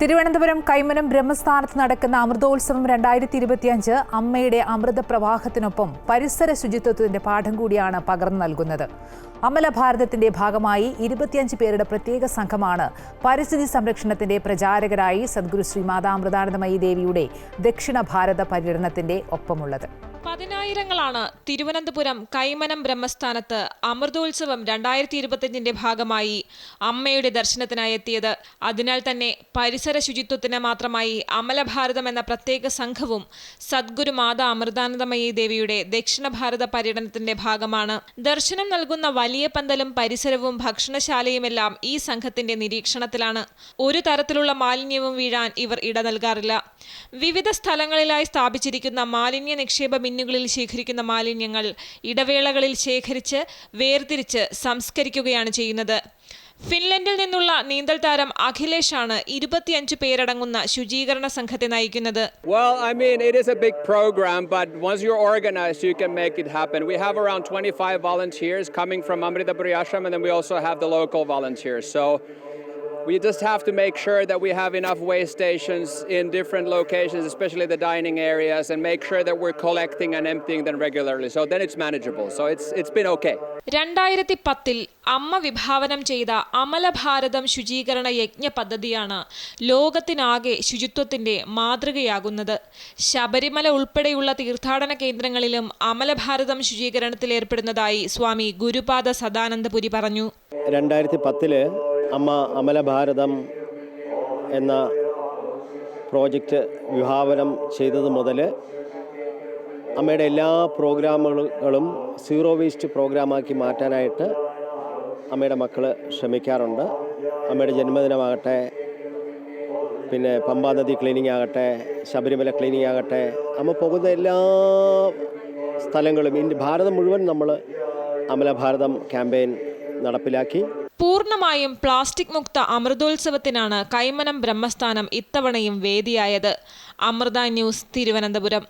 തിരുവനന്തപുരം കൈമനം ബ്രഹ്മസ്ഥാനത്ത് നടക്കുന്ന അമൃതോത്സവം രണ്ടായിരത്തി ഇരുപത്തിയഞ്ച് അമ്മയുടെ അമൃത പ്രവാഹത്തിനൊപ്പം പരിസര ശുചിത്വത്തിന്റെ പാഠം കൂടിയാണ് പകർന്നു നൽകുന്നത്. അമല ഭാരതത്തിന്റെ ഭാഗമായി ഇരുപത്തിയഞ്ച് പേരുടെ പ്രത്യേക സംഘമാണ് പരിസ്ഥിതി സംരക്ഷണത്തിന്റെ പ്രചാരകരായി സദ്ഗുരു ശ്രീ മാതാമൃതാനന്ദമയി ദേവിയുടെ ദക്ഷിണ ഭാരത പര്യടനത്തിന്റെ ഒപ്പമുള്ളത്. പതിനായിരങ്ങളാണ് തിരുവനന്തപുരം കൈമനം ബ്രഹ്മസ്ഥാനത്ത് അമൃതോത്സവം രണ്ടായിരത്തി ഇരുപത്തിയഞ്ചിന്റെ ഭാഗമായി അമ്മയുടെ ദർശനത്തിനായി എത്തിയത്. അതിനാൽ തന്നെ പരിസര ശുചിത്വത്തിന് മാത്രമായി അമലഭാരതം എന്ന പ്രത്യേക സംഘവും സദ്ഗുരു മാതാ അമൃതാനന്ദമയി ദേവിയുടെ ദക്ഷിണ ഭാരത പര്യടനത്തിന്റെ ഭാഗമാണ്. ദർശനം നൽകുന്ന വലിയ പന്തലും പരിസരവും ഭക്ഷണശാലയുമെല്ലാം ഈ സംഘത്തിന്റെ നിരീക്ഷണത്തിലാണ്. ഒരു തരത്തിലുള്ള മാലിന്യവും വീഴാൻ ഇവർ ഇട നൽകാറില്ല. വിവിധ സ്ഥലങ്ങളിലായി സ്ഥാപിച്ചിരിക്കുന്ന മാലിന്യ നിക്ഷേപ ബിന്നുകളിൽ ശേഖരിക്കുന്ന മാലിന്യങ്ങൾ ഇടവേളകളിൽ ശേഖരിച്ച് വേർതിരിച്ച് സംസ്കരിക്കുകയാണ് ചെയ്യുന്നത്. ഫിൻലൻഡിൽ നിന്നുള്ള നീന്തൽ താരം അഖിലേഷ് ആണ് ഇരുപത്തിയഞ്ച് പേരടങ്ങുന്ന ശുചീകരണ സംഘത്തെ നയിക്കുന്നത്. Amritapuri ashram we just have to make sure that we have enough waste stations in different locations, especially the dining areas, and make sure that we're collecting and emptying them regularly. So then it's manageable. So it's it's been okay. രണ്ടായിരത്തി പത്തിൽ അമ്മ വിഭാവനം ചെയ്ത അമലഭാരതം ശുചീകരണ യജ്ഞ പദ്ധതിയാണ് ലോകത്തിനാകെ ശുചിത്വത്തിന്റെ മാതൃകയാകുന്നത് ശബരിമല ഉൾപ്പെടെയുള്ള തീർത്ഥാടന കേന്ദ്രങ്ങളിലും അമലഭാരതം ശുചീകരണത്തിൽ ഏർപ്പെടുന്നതായി സ്വാമി ഗുരുപാദ സദാനന്ദപുരി പറഞ്ഞു രണ്ടായിരത്തി പത്തിൽ അമ്മ അമലഭാരതം എന്ന പ്രോജക്റ്റ് വിഭാവനം ചെയ്തത് മുതൽ അമ്മയുടെ എല്ലാ പ്രോഗ്രാമുകളും സീറോ വേസ്റ്റ് പ്രോഗ്രാമാക്കി മാറ്റാനായിട്ട് അമ്മയുടെ മക്കൾ ശ്രമിക്കാറുണ്ട്. അമ്മയുടെ ജന്മദിനമാകട്ടെ പിന്നെ പമ്പാ നദി ക്ലീനിങ് ആകട്ടെ ശബരിമല ക്ലീനിങ് ആകട്ടെ അമ്മ പോകുന്ന എല്ലാ സ്ഥലങ്ങളും ഇന്ത്യ ഭാരതം മുഴുവൻ നമ്മൾ അമല ഭാരതം ക്യാമ്പയിൻ നടപ്പിലാക്കി. പൂർണമായും പ്ലാസ്റ്റിക് മുക്ത അമൃതോത്സവത്തിനാണ് കൈമനം ബ്രഹ്മസ്ഥാനം ഇത്തവണയും വേദിയായത്. അമൃത ന്യൂസ് തിരുവനന്തപുരം.